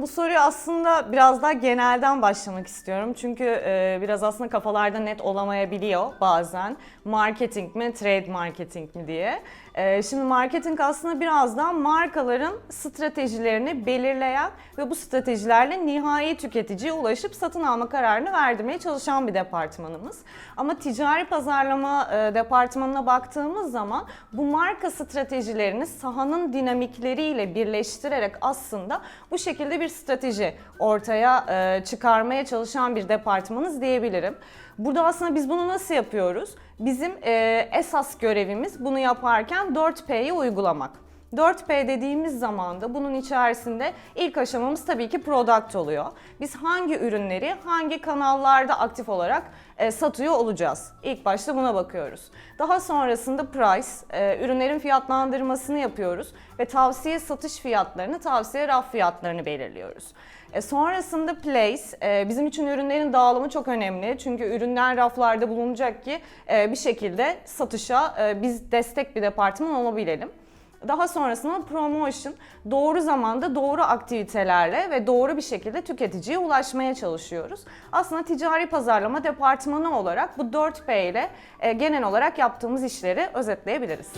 Bu soruyu aslında biraz daha genelden başlamak istiyorum. Çünkü e, biraz aslında kafalarda net olamayabiliyor bazen. Marketing mi, trade marketing mi diye. E, şimdi marketing aslında biraz daha markaların stratejilerini belirleyen ve bu stratejilerle nihai tüketiciye ulaşıp satın alma kararını verdirmeye çalışan bir departmanımız. Ama ticari pazarlama e, departmanına baktığımız zaman bu marka stratejilerini sahanın dinamikleriyle birleştirerek aslında bu şekilde bir strateji ortaya e, çıkarmaya çalışan bir departmanız diyebilirim. Burada aslında biz bunu nasıl yapıyoruz? Bizim e, esas görevimiz bunu yaparken 4P'yi uygulamak. 4P dediğimiz zaman da bunun içerisinde ilk aşamamız tabii ki product oluyor. Biz hangi ürünleri hangi kanallarda aktif olarak e, satıyor olacağız? İlk başta buna bakıyoruz. Daha sonrasında price, e, ürünlerin fiyatlandırmasını yapıyoruz ve tavsiye satış fiyatlarını, tavsiye raf fiyatlarını belirliyoruz. E, sonrasında place, bizim için ürünlerin dağılımı çok önemli. Çünkü ürünler raflarda bulunacak ki bir şekilde satışa biz destek bir departman olabilelim. Daha sonrasında promotion doğru zamanda doğru aktivitelerle ve doğru bir şekilde tüketiciye ulaşmaya çalışıyoruz. Aslında ticari pazarlama departmanı olarak bu 4P ile e, genel olarak yaptığımız işleri özetleyebiliriz.